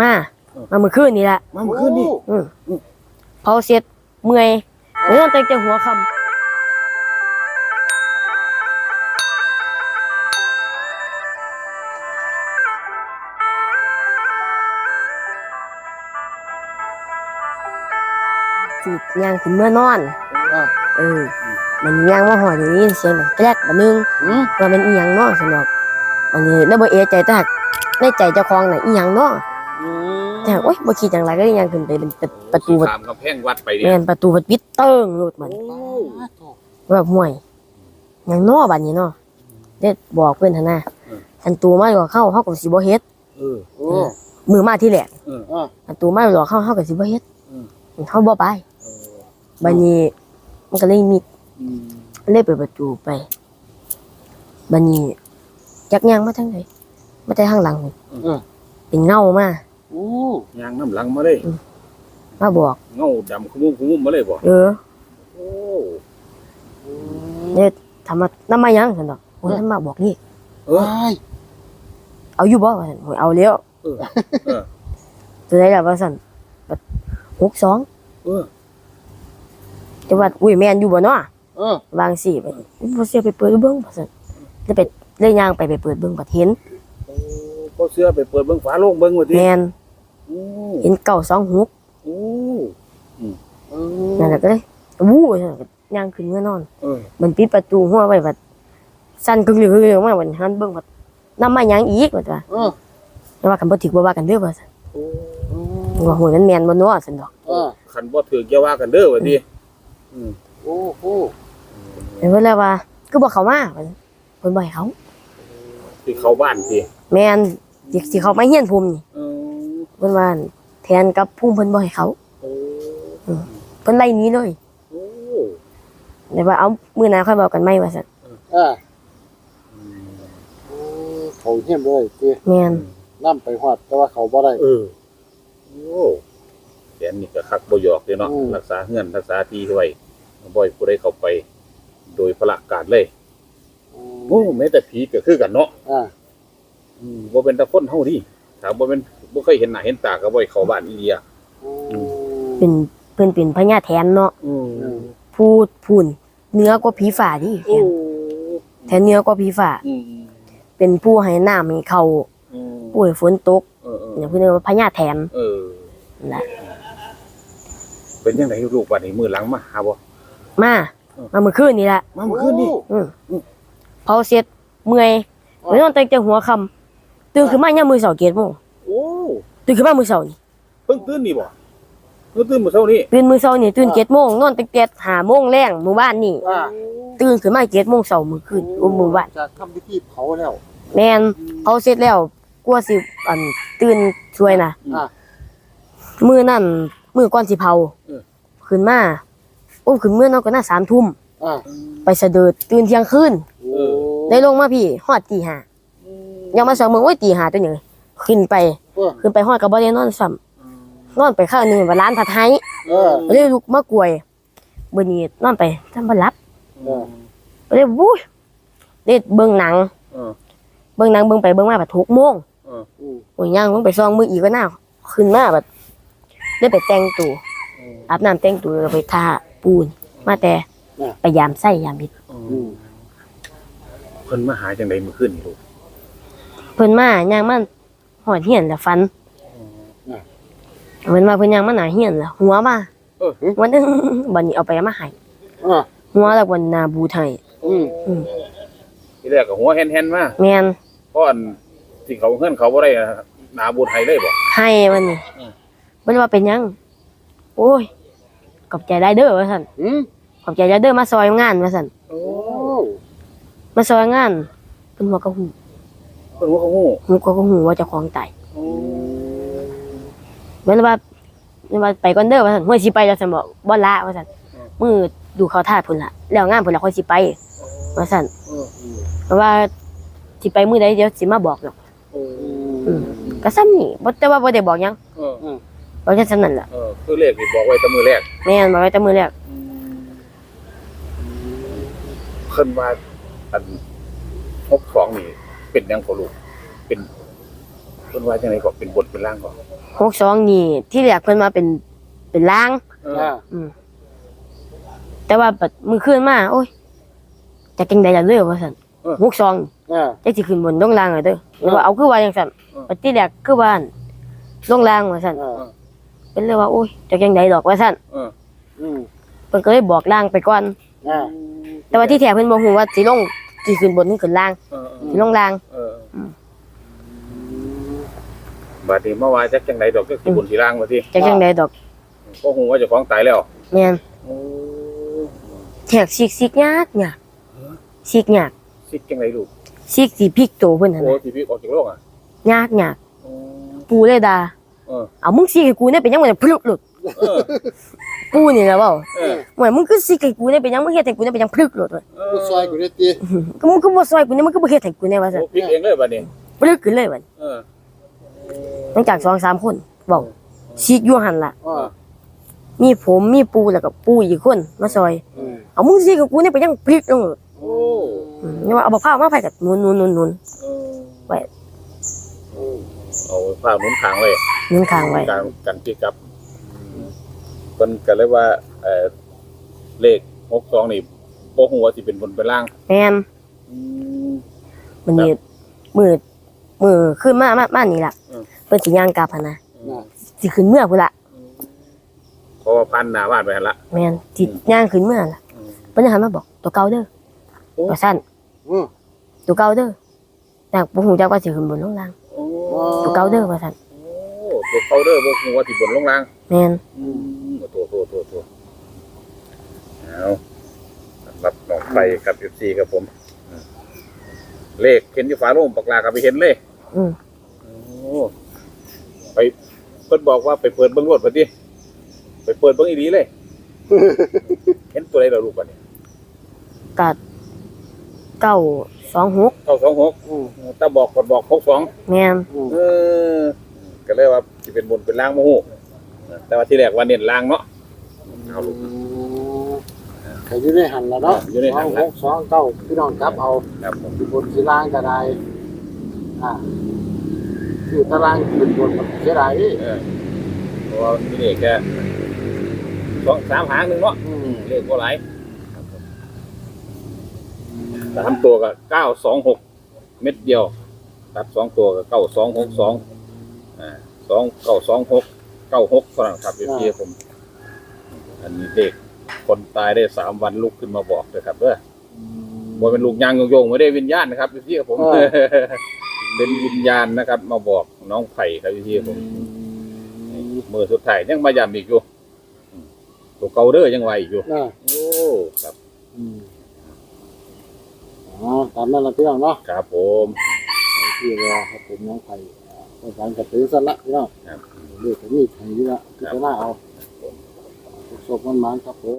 มามาเมื่อคืนนี่แหละมาเมื่อคืนนี่อืมเผาเสร็จเมื่อยเมื่อตั้งแต่หัวค่ำสิย่างขึ้นเมื่อนอนอ่าเออ มันย่างว่าหออยู่นี่เสียงดังแกรกบันนึงอืมว่าเป็นอีหยังเนาะสนอกอันนี้แล้วบ่เอะใจแต่หักในใจเจ้าของน่ะอีหยังเนาะ อืมแต่โอ๊ยบ่คิดจังไรก็ยังขึ้นไปเป็นประประตูบัดตามกำแพงวัดไปดิแม่นประตูบัดปิดเติ้งโลดมันโอ้แบบห่วยหยังเนาะบัดนี้เนาะเด็ดบอกเพิ่นหั่นน่ะอันตูมาหลอกเข้าเฮาก็สิบ่เฮ็ดเออโอ้มือมาที่แรกเอออ่าอันตูมาหลอกเข้าเฮาก็สิบ่เฮ็ดอืมเฮาบ่ไปเออบัดนี้มันก็เลยมีอืมเลยเปิดประตูไปบัดนี้จักย่างมาทางไหนมาแต่ทางหลังนี่เออเป็นเงามา โอ้ยางน้ำหลังมาเลยมาบอก เงาดำขมุ้มขมุ้มมาเลยบ่เออโอ้เนี่ยทำมาน้ำมายังฉันดอกโอ้ยน้ำมาบอกนี่เออว้ายเอาอยู่บ่ว่าซั่นโอ้ยเอาแล้วเออเออตัวไหนล่ะว่าซั่นบัดหกสองเออแต่ว่าอุ้ยแม่นอยู่บ่เนาะเออวางสิไปบ่เสียไปเปิดเบิ่งว่าซั่นเลยไปเลยย่างไปไปเปิดเบิ่งบัดเห็นโอ้พอเสื้อไปเปิดเบิ่งฝาโลงเบิ่งว่าติแม่นโอ้ เห็นเก้าสองหกโอ้เอนั่นอแหละก็เลยวู้ว่าซั่นก็ย่างขึ้นเมื่อนอนเออมันปิดประตูหัวไว้บัดสั่นกึกเลยกึกเลยมาบัดหันเบิ่งบัดน้ำมายังอีกว่าว่าเออแต่ว่ากันบ่ถึกบ่ว่ากันเด้อว่าซั่นโอ้เออว่าโหยมันแม่นบ่เนาะซั่นดอกเออคันบ่ถืออย่าว่ากันเด้อว่าติอืมโอ้โหแต่เพิ่นเลยว่าคือบ่เข้ามาว่าซั่นเพิ่นบ่ให้เขาที่เข้าบ้านติแม่นสิสิเขามาเฮียนผมนี่เออเพิ่นว่าแทนกับพุ่มเพิ่นบ่ให้เขาโอ้เพิ่นไล่หนี้เลยโอ้แต่ว่าเอามื้อหน้าค่อยเว้ากันใหม่ว่าซั่นอ่าอืมโอ้เขาเฮี้ยมเลยเจ้แม่นน้ำไปหอดแต่ว่าเขาบ่ได้เออโอ้แขนนี่ก็คักบ่หยอกเด้เนาะอืมรักษาเฮือนรักษาที่ไว้บ่ให้ผู้ใดเข้าไป โดยพละการเลยโอ้แม้แต่ผีก็คือกันเนาะอ่าอืมบ่เป็นตะคนเฮาดิ ถ้าบ่เป็นบ่เคยเห็นหน้าเห็นตาก็บ่ให้เข้าบ้านอีเดียอืมเป็นเพิ่นเป็นพญาแทนเนาะอืมอืมพูดพูนเนื้อกว่าผีฝ่าดิแทโอ้นแทนเนื้อกว่าผีฝ่าอืมเป็นผู้ให้น้ำให้เขาอืมผู้ให้ฝนตกเออเอออย่างเพิ่นเรียกว่าพญาแทนเออ นั่นแหละเป็นจังไดลูกบัดนี้มื้อหลังมาหาบ่ มามาเมื่อคืนนี่แหละมาเมื่อคืนนี่ อืมเผาเสร็จเมื่อยไปนอนตั้งแต่หัวค่ำ ตื่นขึ้นมายามมื้อเช้า7:00นโอ้ตื่นขึ้นมามื้อเช้านี่เพิ่งตื่นนี่บ่เพิ่งตื่นมื้อเช้านี้ตื่นมื้อเช้านี่ตื่น7:00นนอนตั้งแต่5:00นแรงมื้อวานนี่อ่าตื่นขึ้นมา7:00นเช้ามื้อคืนโอ้มื้อวานจากทำพิธีเผาแล้วแม่นเผาเสร็จแล้วกลัวสิอันตื่นช่วยนะอ่ามื้อนั้นมื้อก่อนสิเผาเออขึ้นมาโอ้ขึ้นมื้อนั้นก็น่า3ทุ่มอ่าไปสะเดิดตื่นเที่ยงคืนโอ้ได้ลงมาพี่ฮอดตีห้า ยังมาสองมื้อโอ้ยตีห้าตัวหนึงขึ้นไปเออขึ้นไปฮอดก็บ่ได้นอนซ้ำนอนไปข้างหนึงว่าร้านผัดไทยเออเลยลุกมากวยเบิ่นี้นอนไปทำบ่หลับเออเลยวุ้ยเด็ดเบิ่งหนังเออเบิ่งหนังเบิ่งไปเบิ่งมาบัด6โมงอืมโอ้ยย่างลงไปซองมืออีกก็น่าขึ้นมาบัดได้ไปแต่งตัวอาบน้ำแต่งตัวแล้วไปทาปูน มาแต่ไปยามไส้ยามบิดอืมเพิ่นมาหาจังไดมื้อคืนนี่ลูก เพิ่นมาย่างมันหอดเหียนแล้วฟันเพิ่นมาเพิ่นย่างมาหน้าเหียนแล้วหัวมาเออวันนึงบัดนี้เอาไปเอามาให้อ่าหัวแล้ววันหนาบูไทยอืมที่แรกก็หัวแห่นๆมาแม่นเพราะอันที่เขาเฮือนเขาบ่ได้หนาบูไทยเลยบ่ ให้วันนี้อืม เพิ่นว่าเป็นหยัง โอ้ยขอบใจได้เด้อว่าซั่นอืมขอบใจได้เด้อมาซอยงานว่าซั่นโอ้โอ้มาซอยงานเพิ่นหัวก็หู เพิ่นหัวเขาฮู้หูก็หูว่าเจ้าของตายโอ้เหมือนว่าเหมือนว่าไปก่อนเด้อว่าซั่นห้วยสิไปแล้วซั่นบ่บ่ละว่าซั่นมือดูเขาท่าพุ่นล่ะแล้วงานพุ่นล่ะค่อยสิไปว่าซั่นเออเพราะว่าสิไปมื้อใดเดี๋ยวสิมาบอกดอกโอ้อืมก็ซ้ำนี่บ่แต่ว่าบ่ได้บอกหยังเออบอกแค่ซ้ำนั่นล่ะเออคือเลขที่บอกไว้แต่มื้อแรกแม่นบอกไว้แต่มื้อแรกเพิ่นว่าอัน62นี่ เป็นหยังของลูกเป็นเพิ่นว่าจังไดก็เป็นบทเป็นร่างก่อนหกสองนี่ ที่แรกเพิ่นมาเป็นเป็นล่าง เอออ่าอืม แต่ว่าบัดมือขึ้นมาโอ้ยจะจังใดล่ะเด้อว่าซั่นหกสองอ่าจักสิขึ้นบนลงล่างเลยเด้อหรือว่าเอาคือว่าจังซั่นบัดที่แรกคือว่าอั่นลงล่างว่าซั่นอ่าเป็นเลยว่าโอ้ยจะจังใดดอกว่าซั่นเอออืมเพิ่นก็เลยบอกล่างไปก่อนอ่าแต่ว่าที่แท้เพิ่นบ่ฮู้ว่าสิลง สิขึ้นบนหรือขึ้นล่างเออสิลงล่างเออบัดนี้เมื่อวานจักจังไดดอกก็สิบนสิล่างว่าที่จักจังใดดอกก็ฮู้ว่าเจ้าของตายแล้วแม่นโอ้แทกซิกซิกยากยากซิกยากสิจังไดลูกซิกสิพลิกโตเพิ่นหั่นโอ้น่ะสิพี่ออกจากโลกอะยากยากโอ้ ปูเลยด่าเออ เอามึงซิกให้กูเนี่ยเป็นหยังบ่ได้พลึกหลุดเออ ปูนี่แหละเว้าเออหวยมึงคือซิกให้กูเนี่ยเป็นหยังมึงเฮ็ดให้กูเนี่ยเป็นหยังพลึกหลุดเว้ยเอผู้ซอยกูได้ตีก็มึงคือบ่ซอยกูเนี่ยมึงคือบ่เฮ็ดให้กูเนี่ยว่าซั่นโอ้พลิกเองเลยบัดนี้พลึกขึ้นเลยบัดเออหลังจาก2 3คนเว้าซิกอยู่หั่นล่ะ อ่ามีผมมีปูแล้วก็ปูอีกคนมาซอย อืมเอามึงซิกให้กูเนี่ยเป็นหยังพลึกลงหลุดโอ้อืมนี่ว่าเอาบักพร้าวมาไผกับนุนๆๆเอออืมเอาผ้าหนุนขางไว้ๆนุนข้างไว้การกันพิกับเพิ่นก็เลยว่าเอ่อเลข62นี่บ่ฮู้ว่าสิเป็นบนเป็นล่างแม่นอืม มันนี่มืดมือขึ้นมามามานี่ล่ะอืม เพิ่นสิย่างกลับหั่นนะน่ะสิขึ้นเมื่อพุ่นล่ะเพราะว่าพันหน้าบ้านไปหั่นละ แม่นสิย่างขึ้นเมื่อล่ะอืมเพิ่นจะหันมาบอกตัวเก่าเด้อโอ้ ตัวสั้นอืมตัวเก่าเด้อแต่บ่ฮู้จักว่าสิขึ้นบนลงล่างโอ้ตัวเก่าเด้อว่าซั่นโอ้ตัวเก่าเด้อบ่ฮู้ว่าสิบนลงล่างแม่นอืม โตโตโตโตเอาสำหรับน้องไปกับ FC กับผมอืมเลขเห็นอยู่ฝาโลงปากลาก็ไปเห็นเลยอืมโอ้ไปเพิ่นบอกว่าไปเปิดเบิ่งรถบัดนี้ไปเปิดเบิ่งอีหลีเลย เห็นตัวใดล่ะลูกบัดนี้กัดเก้าสองหก926อืมถ้าบอกกดบอก62แม่นอืมเออก็เลยว่าสิเป็นบนเป็นล่างบ่ฮู้ แต่ว่าที่แรกว่าเน้นล่างเนาะเอาลูกอืมก็อยู่ในหันแล้วเนาะอยู่ในหันสแล้อวงหกสองเก้าพี่น้องจับเอาครับผมสิบนสิล่างก็ได้อ่าอยู่ตารางเป็นบนมันเสียดายดิเออเพราะว่ามีเลขแค่สองสามหางหนึงเนาะอืมเลขบ่หลายสามตัวก็เก้าสองหกเม็ดเดียวตัดสองตัวก็เก้าสองหกสองอ่าสองเก้าสองหก เก้าหกเท่านั้นครับพี่พี่ผม อันนี้เด็กคนตายได้สามวันลุกขึ้นมาบอกเลยครับเด้อบ่เป็นลูกยางโยงๆไม่ได้วิญญาณนะครับพี่พี่ผมเป็นวิญญาณนะครับ มาบอกน้องไผ่ครับพี่พี่ผมมือสุดท้ายยังมาย้ำอีกอยู่อืมตัวเกาเด้อยังไหวอีกอยู่ น่ะโอ้ครับอืมอ๋อตามนั้นละพี่น้องเนาะครับผมที่ว่าครับผมน้องไผ่ อาจากระตือสั่นละพี่น้องครับเรียกกันนี่ไทยนี่ละพิจารณาเอาศพมันมันครับผม